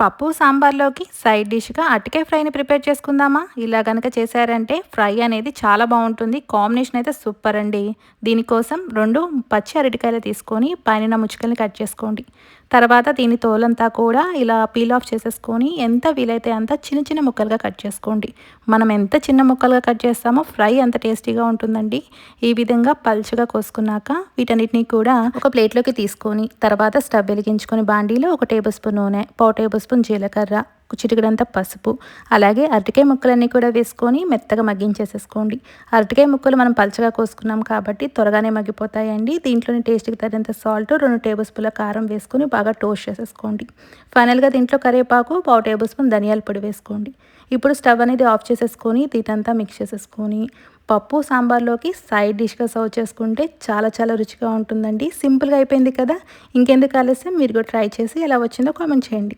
పప్పు సాంబార్లోకి side డిష్గా అటికే ఫ్రైని prepare చేసుకుందామా? ఇలా కనుక చేశారంటే ఫ్రై అనేది చాలా బాగుంటుంది. కాంబినేషన్ అయితే సూపర్ అండి. దీనికోసం రెండు పచ్చి అరటికాయలు తీసుకొని పైన ముచ్చుకల్ని కట్ చేసుకోండి. తర్వాత దీని తోలంతా కూడా ఇలా పీల్ ఆఫ్ చేసేసుకొని ఎంత వీలైతే అంత చిన్న చిన్న ముక్కలుగా కట్ చేసుకోండి. మనం ఎంత చిన్న ముక్కలుగా కట్ చేస్తామో ఫ్రై అంత టేస్టీగా ఉంటుందండి. ఈ విధంగా పల్చగా కోసుకున్నాక వీటన్నిటిని కూడా ఒక ప్లేట్లోకి తీసుకొని తర్వాత స్టవ్ వెలిగించుకొని బాండీలో ఒక టేబుల్ స్పూన్ నూనె పావు టేబుల్ స్పూన్ జీలకర్ర చిటికడంతా పసుపు అలాగే అరటికాయ ముక్కలన్నీ కూడా వేసుకొని మెత్తగా మగ్గించేసేసుకోండి. అరటికాయ ముక్కలు మనం పలచగా కోసుకున్నాం కాబట్టి త్వరగానే మగ్గిపోతాయండి. దీంట్లోని టేస్ట్కి తగినంత సాల్ట్ రెండు టేబుల్ స్పూన్ల కారం వేసుకొని బాగా టోస్ట్ చేసేసుకోండి. ఫైనల్గా దీంట్లో కరివేపాకు పావు టేబుల్ స్పూన్ ధనియాల పొడి వేసుకోండి. ఇప్పుడు స్టవ్ అనేది ఆఫ్ చేసేసుకొని దీటంతా మిక్స్ చేసేసుకొని పప్పు సాంబార్లోకి సైడ్ డిష్గా సర్వ్ చేసుకుంటే చాలా చాలా రుచిగా ఉంటుందండి. సింపుల్గా అయిపోయింది కదా? ఇంకెందుకు ఆలస్యం? మీరు కూడా ట్రై చేసి ఎలా వచ్చిందో కామెంట్ చేయండి.